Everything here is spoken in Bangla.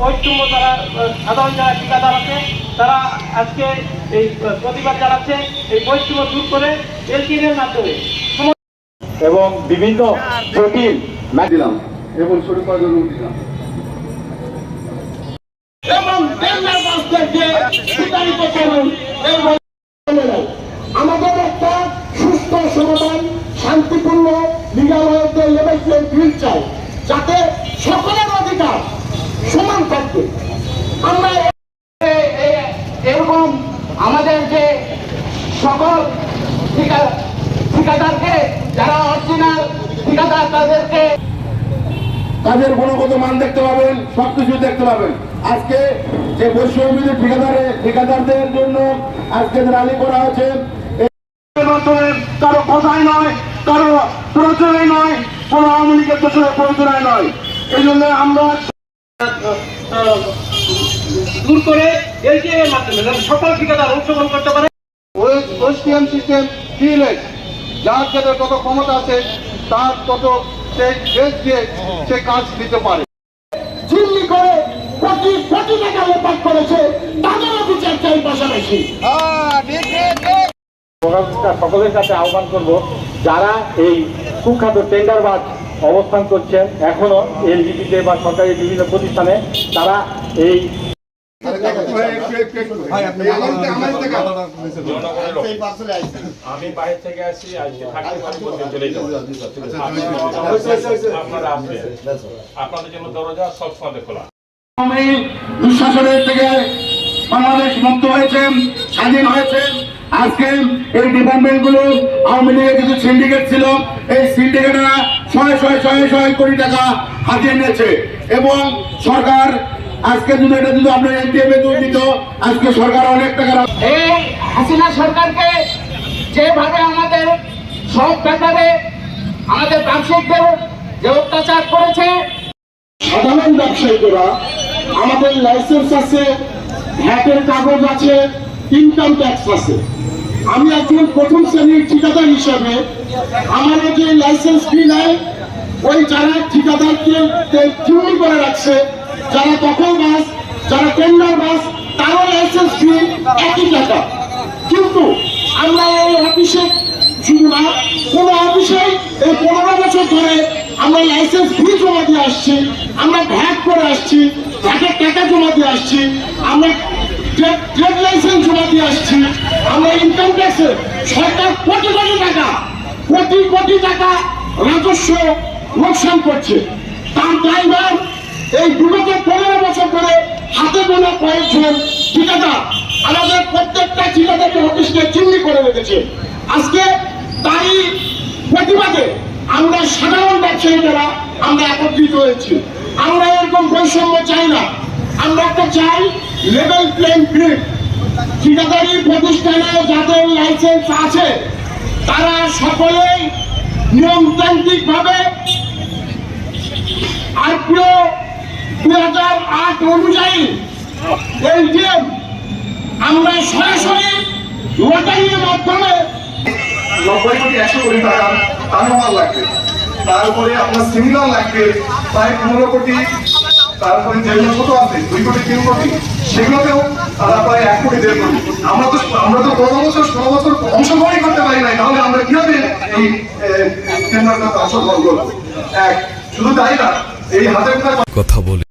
বৈষম্য তারা সাধারণ যারা ঠিকাদার আছে তারা আজকে এই প্রতিবাদ জানাচ্ছে এই বৈষম্য দূর করে এলটিএর মাধ্যমে এবং বিভিন্ন জটিল দিলাম। এবং শুরু করার জন্য দিলাম। এবং টেন্ডার বাসদেরকে বিতাড়িত করুন। এবং প্লেইং চাই যাতে সকলের অধিকার সমান থাকবে আমরা এরকম আমাদের যে সকল ঠিকাদারকে যারা অরিজিনাল ঠিকাদার তাদেরকে কাজের গুণগত মান দেখতে পাবেন সবকিছু দেখতে পাবেন আজকে যে বৈষম্য ঠিকাদারে ঠিকাদারদের জন্য আজকে যে র্যালি করা হয়েছে কারও কথাই নয় কারও প্রচারে নয় কোন লীগের পেছনে নয় এই জন্য আমরা দূর করে মাধ্যমে সকল ঠিকাদার অংশগ্রহণ করতে পারে। ওয়েস্টিয়ান সিস্টেম যার যাদের তত ক্ষমতা আছে তার তত সে দেশ দিয়ে সে কাজ দিতে পারে। চিল্লি করে কোটি কোটি টাকা লোপাট করেছে তাদেরও বিচার চাই পাশাপাশি সকলের কাছে আহ্বান করব যারা এই কুখ্যাত টেন্ডারবাজ অবস্থান করছেন এখনও এলজিপিতে বা সরকারি বিভিন্ন প্রতিষ্ঠানে তারা এই আমি বাইরে থেকে আসি আজকে থাকতে পারি চলে যাব আপনারা আসবেন। আপনাদের জন্য দরজা সবসময় খোলা। দুঃশাসনের থেকে বাংলাদেশ মুক্ত হয়েছে স্বাধীন হয়েছে আজকে এই ডিপার্টমেন্টগুলো আওয়ামী লীগের কিছু সিন্ডিকেট ছিল এই সিন্ডিকেটরা ছয় ছয় ছয় ছয় কোটি টাকা হাতিয়ে নিয়েছে। এবং সরকার আজকে যদি এটা যদি আপনার এনটিএম এ দিত আজকে সরকার অনেক টাকা এই হাসিনা সরকারকে যেভাবে আমাদের সব ব্যাপারে আমাদের ব্যবসায়িকদের যে অত্যাচার করেছে সাধারণ ব্যবসায়ীরা আমাদের লাইসেন্স আছে ভ্যাটের কাগজ আছে ইনকাম ট্যাক্স আছে। আমি একজন প্রথম শ্রেণির ঠিকাদার হিসাবে আমার যে লাইসেন্স ফি নেয়, ওই যারা ঠিকাদারকে চুরি করে রাখছে, যারা দখল বাস, যারা টেন্ডার বাস, তারও লাইসেন্স ফি একই টাকা। কিন্তু আমরা এই অফিসে শুধু না, কোন অফিসে এই পনেরো বছর ধরে আমরা লাইসেন্স ফি জমা দিয়ে আসছি, আমরা ভ্যাট করে আসছি ভ্যাটের টাকা জমা দিয়ে আসছি, আমরা ট্রেড লাইসেন্স জমা দিয়ে আসছি। আমরা ইনকাম ট্যাক্সে সরকার কোটি কোটি টাকা, কোটি কোটি টাকা রাজস্ব লোকসান করছে। তার ড্রাইভার এই বিগত পনেরো বছর ধরে হাতে গোনা কয়েকজন ঠিকাদার, আমাদের প্রত্যেকটা ঠিকাদারকে অফিসকে চিহ্নি করে রেখেছে। আজকে তারই প্রতিবাদে আমরা সাধারণ ব্যবসায়ীরা আমরা একত্রিত হয়েছি। আমরা এরকম বৈষম্য চাই না। আমরা একটা চাই লেভেল প্লেইং ফিল্ড ঠিকাদারি প্রতিষ্ঠানে যাদের লাইসেন্স আছে, তারা সকলেই নিয়মতান্ত্রিক ভাবে হাজার আট অনুযায়ী আমরা মাধ্যমে তারপরে আপনার সিমিলার লাগবে প্রায় পনেরো কোটি তারপরে যেগুলো ছোট আছে, দুই কোটি, তিন কোটি, সেগুলোতেও তারা প্রায় এক কোটি দেড় কোটি। আমরা তো আমরা তো পনেরো বছর ষোলো বছর অংশগ্রহণই করতে পারি নাই, তাহলে আমরা কীভাবে এই টেন্ডারটাতে অংশগ্রহণ করব? এক, শুধু তাই না, এই হাতের কথা বলে